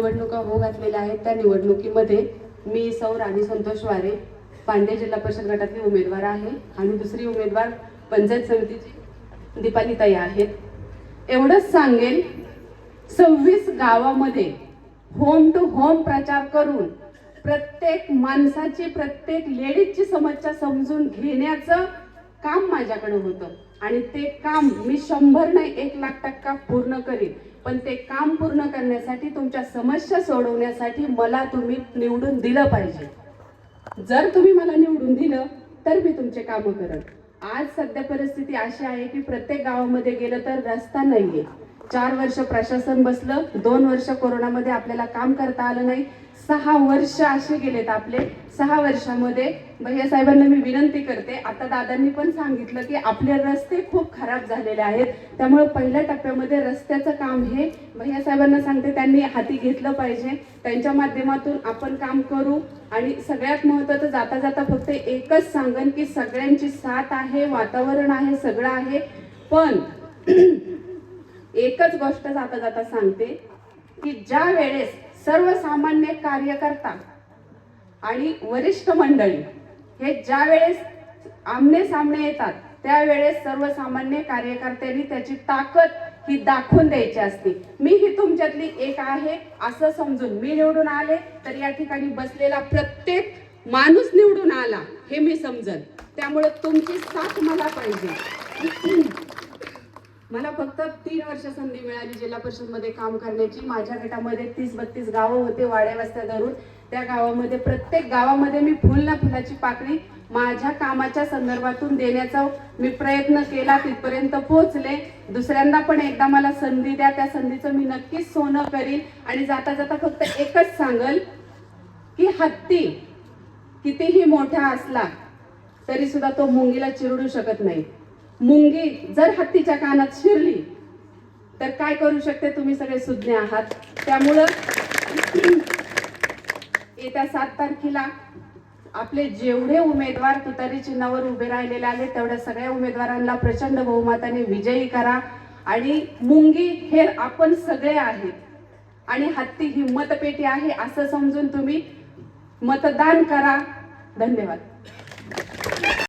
निवडणुका हो घातलेल्या आहेत त्या निवडणुकीमध्ये मी सौ राणी संतोष वारे पांडे जिल्हा परिषद गटातली उमेदवार आहे आणि दुसरी उमेदवार पंचायत समितीची दीपाली ताई आहेत. एवढंच सांगेल सव्वीस गावामध्ये होम टू होम प्रचार करून प्रत्येक माणसाची प्रत्येक लेडीजची समस्या समजून घेण्याचं काम माझ्याकडे होतं. आणि ते काम मी शंभर नाही एक लाख टक्का पूर्ण करीन. पण ते काम पूर्ण करण्यासाठी तुमच्या समस्या सोडवण्यासाठी मला तुम्ही निवडून दिलं पाहिजे. जर तुम्ही मला निवडून दिलं तर मी तुमचे कामं करत आज सध्या परिस्थिती अशी आहे की प्रत्येक गावामध्ये गेलं तर रस्ता नाहीये. चार वर्ष प्रशासन बसलं दोन वर्ष कोरोनामध्ये आपल्याला काम करता आलं नाही. सहा वर्ष असे गेलेत आपले सहा वर्षामध्ये. भैया साहेबांना मी विनंती करते आता दादांनी पण सांगितलं की आपले रस्ते खूप खराब झालेले आहेत. त्यामुळे पहिल्या टप्प्यामध्ये रस्त्याचं काम हे भैया साहेबांना सांगते त्यांनी हाती घेतलं पाहिजे. त्यांच्या माध्यमातून आपण काम करू आणि सगळ्यात महत्त्वाचं जाता जाता फक्त एकच सांगन की सगळ्यांची साथ आहे वातावरण आहे सगळं आहे. पण एकच गोष्ट जाता जाता सांगते की ज्या वेळेस सर्वसामान्य कार्यकर्ता आणि वरिष्ठ मंडळी हे ज्या वेळेस आमने सामने येतात त्यावेळेस सर्वसामान्य कार्यकर्त्यांनी त्याची ताकद ही दाखवून द्यायची असते. मी ही तुमच्यातली एक आहे असं समजून मी निवडून आले तर या ठिकाणी बसलेला प्रत्येक माणूस निवडून आला हे मी समजन. त्यामुळे तुमची साथ मला पाहिजे. मला फक्त तीन वर्ष संधी मिळाली जिल्हा परिषदमध्ये काम करण्याची. माझ्या गटामध्ये तीस बत्तीस गावं होते वाड्यावस्त्या धरून. त्या गावामध्ये प्रत्येक गावामध्ये मी फुल ना फुलाची पाकळी माझ्या कामाच्या संदर्भातून देण्याचा मी प्रयत्न केला तिथपर्यंत पोहोचले. दुसऱ्यांदा पण एकदा मला संधी द्या त्या संधीचं मी नक्कीच सोनं करीन. आणि जाता जाता फक्त एकच सांगल की हत्ती कितीही मोठा असला तरी सुद्धा तो मुंगीला चिरडू शकत नाही. मुंगी जर हत्तीच्या कानात शिरली तर काय करू शकते तुम्ही सगळे सुज्ञ आहात? त्यामुळं येत्या सात तारखेला आपले जेवढे उमेदवार तुतारी चिन्हावर उभे राहिलेले आले तेवढ्या सगळ्या उमेदवारांना प्रचंड बहुमताने विजयी करा. आणि मुंगी हे आपण सगळे आहेत. आणि हत्ती ही मतपेटी आहे असं समजून तुम्ही मतदान करा. धन्यवाद.